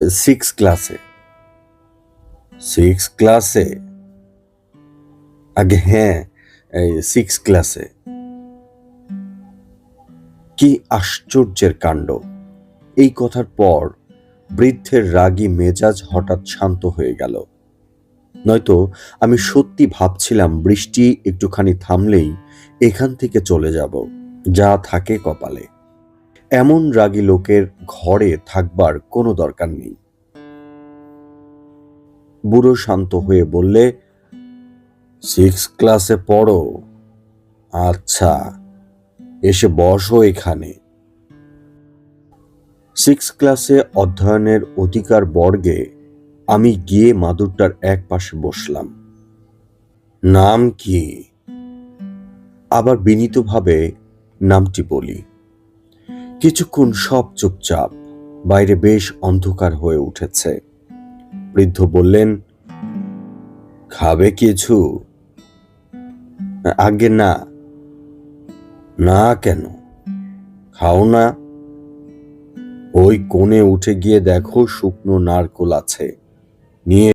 Six ক্লাসে six ক্লাসে আগে হ্যাঁ এই সিক্স ক্লাসে কি আশ্চর্যের কাণ্ড। এই কথার পর বৃদ্ধের রাগী মেজাজ হঠাৎ শান্ত হয়ে গেল। নয়তো আমি সত্যি ভাবছিলাম বৃষ্টি একটুখানি থামলেই এখান থেকে চলে যাব, যা থাকে কপালে। এমন রাগী লোকের ঘরে থাকবার কোনো দরকার নেই। বুড়ো শান্ত হয়ে বললে সিক্স ক্লাসে পড়ো। আচ্ছা এসে বসো এখানে। সিক্স ক্লাসে অধ্যয়নের অধিকার বর্গে আমি গিয়ে মাদুরটার এক পাশে বসলাম। নাম কি? আবার বিনীতভাবে নামটি বলি। কিছুক্ষণ সব চুপচাপ, বাইরে বেশ অন্ধকার হয়ে উঠেছে। বৃদ্ধ বললেন, খাবে কিছু? আগে না। না কেন? খাও না। ওই কোণে উঠে গিয়ে দেখো শুকনো নারকোল আছে। নিয়ে